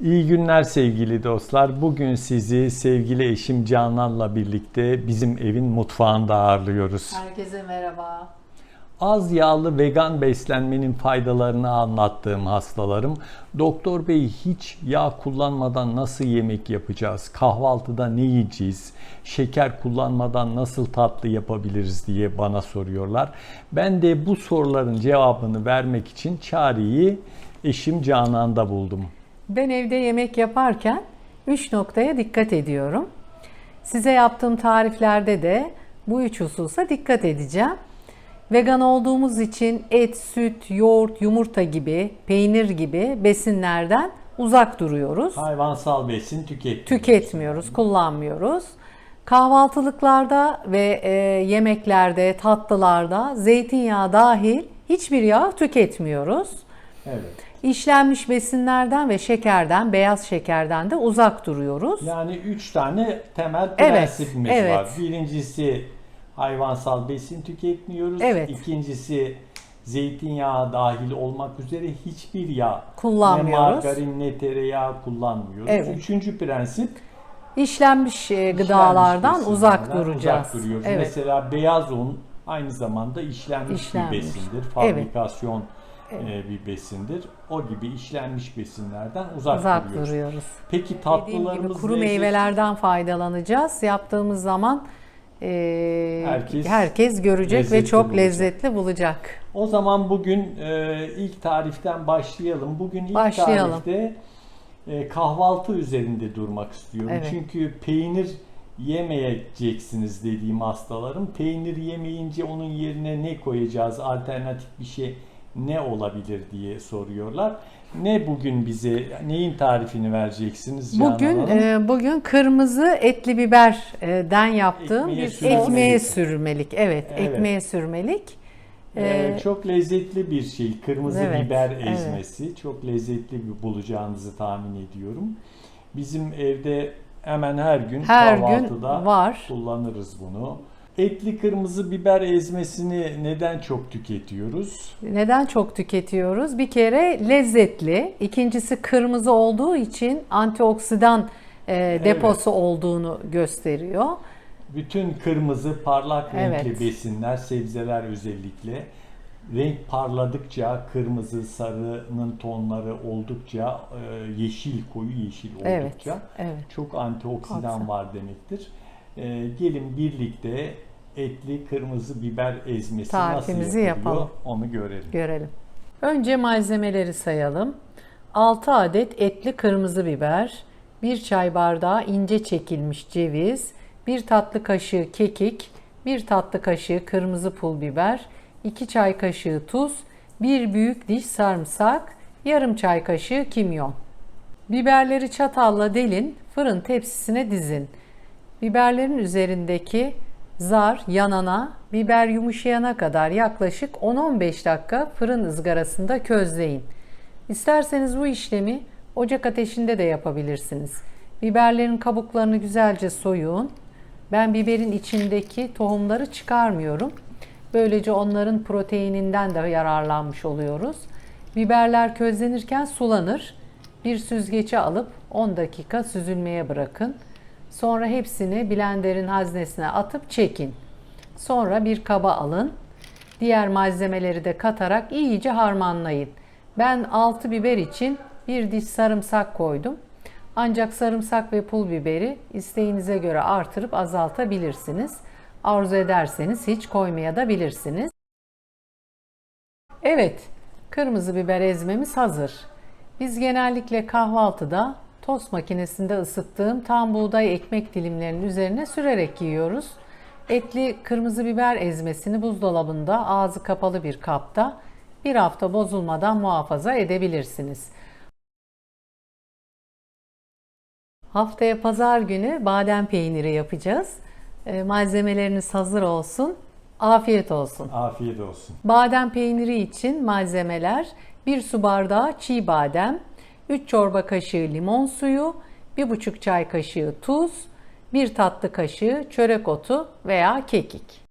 İyi günler sevgili dostlar. Bugün sizi sevgili eşim Canan'la birlikte bizim evin mutfağında ağırlıyoruz. Herkese merhaba. Az yağlı vegan beslenmenin faydalarını anlattığım hastalarım. Doktor bey hiç yağ kullanmadan nasıl yemek yapacağız? Kahvaltıda ne yiyeceğiz? Şeker kullanmadan nasıl tatlı yapabiliriz diye bana soruyorlar. Ben de bu soruların cevabını vermek için çareyi eşim Canan'da buldum. Ben evde yemek yaparken 3 noktaya dikkat ediyorum. Size yaptığım tariflerde de bu üç hususa dikkat edeceğim. Vegan olduğumuz için et, süt, yoğurt, yumurta gibi, peynir gibi besinlerden uzak duruyoruz. Hayvansal besin tüketmiyoruz. Tüketmiyoruz, kullanmıyoruz. Kahvaltılıklarda ve e, yemeklerde, tatlılarda zeytinyağı dahil hiçbir yağ tüketmiyoruz. Evet. İşlenmiş besinlerden ve şekerden, beyaz şekerden de uzak duruyoruz. Yani üç tane temel Evet, prensibimiz evet. var. Birincisi hayvansal besin tüketmiyoruz. Evet. İkincisi zeytinyağı dahil olmak üzere hiçbir yağ Kullanmıyoruz. Ne margarin ne tereyağı kullanmıyoruz. Evet. Üçüncü prensip İşlenmiş e, işlenmiş gıdalardan besinlerden uzak duracağız. uzak duruyoruz. Evet. Mesela beyaz un aynı zamanda işlenmiş, İşlenmiş. bir besindir. Evet. Fabrikasyon e, bir besindir. O gibi işlenmiş besinlerden uzak, Uzak duruyoruz. duruyoruz. Peki Dediğim gibi tatlılarımız kuru meyvelerden faydalanacağız. Yaptığımız zaman e, Herkes herkes, görecek ve çok bulacak. lezzetli bulacak. O zaman bugün e, ilk tariften başlayalım. Bugün ilk Başlayalım. tarifte e, kahvaltı üzerinde durmak istiyorum. Evet. Çünkü peynir yemeyeceksiniz dediğim hastalarım. Peynir yemeyince onun yerine ne koyacağız? Alternatif bir şey ne olabilir diye soruyorlar. Ne bugün bize neyin tarifini vereceksiniz Canan Bugün Hanım? e, bugün kırmızı etli biberden yaptığım Ekmeğe bir sürmelik. ekmeğe sürmelik. Evet, Evet. ekmeğe sürmelik. Ee, E, çok lezzetli bir şey. Kırmızı Evet, biber evet. ezmesi. Çok lezzetli bir bulacağınızı tahmin ediyorum. Bizim evde hemen her gün Her gün kahvaltıda var. kullanırız bunu. Etli kırmızı biber ezmesini neden çok tüketiyoruz? Neden çok tüketiyoruz? Bir kere lezzetli, ikincisi kırmızı olduğu için antioksidan e, deposu olduğunu gösteriyor. Bütün kırmızı parlak renkli Evet. besinler, sebzeler özellikle renk parladıkça kırmızı sarının tonları oldukça e, yeşil koyu yeşil Evet, oldukça evet. çok antioksidan Haklısın. var demektir. E, gelin birlikte etli kırmızı biber ezmesi Tarifimizi nasıl yapılıyor yapalım. onu görelim. Görelim. Önce malzemeleri sayalım. 6 adet etli kırmızı biber, 1 çay bardağı ince çekilmiş ceviz, 1 tatlı kaşığı kekik, 1 tatlı kaşığı kırmızı pul biber, 2 çay kaşığı tuz, 1 büyük diş sarımsak, yarım çay kaşığı kimyon. Biberleri çatalla delin, fırın tepsisine dizin. Biberlerin üzerindeki zar yanana, biber yumuşayana kadar yaklaşık 10-15 dakika fırın ızgarasında közleyin. İsterseniz bu işlemi ocak ateşinde de yapabilirsiniz. Biberlerin kabuklarını güzelce soyun. Ben biberin içindeki tohumları çıkarmıyorum. Böylece onların proteininden de yararlanmış oluyoruz. Biberler közlenirken sulanır. Bir süzgece alıp 10 dakika süzülmeye bırakın. Sonra hepsini blenderin haznesine atıp çekin. Sonra bir kaba alın. Diğer malzemeleri de katarak iyice harmanlayın. Ben 6 biber için bir diş sarımsak koydum. Ancak sarımsak ve pul biberi isteğinize göre artırıp azaltabilirsiniz. Arzu ederseniz hiç koymaya da bilirsiniz. Evet, kırmızı biber ezmemiz hazır. Biz genellikle kahvaltıda tost makinesinde ısıttığım tam buğday ekmek dilimlerinin üzerine sürerek yiyoruz. Etli kırmızı biber ezmesini buzdolabında ağzı kapalı bir kapta bir hafta bozulmadan muhafaza edebilirsiniz. Haftaya pazar günü badem peyniri yapacağız. Ee, Malzemeleriniz hazır olsun. Afiyet olsun. Afiyet olsun. Badem peyniri için malzemeler 1 su bardağı çiğ badem, 3 çorba kaşığı limon suyu, 1,5 çay kaşığı tuz, 1 tatlı kaşığı çörek otu veya kekik.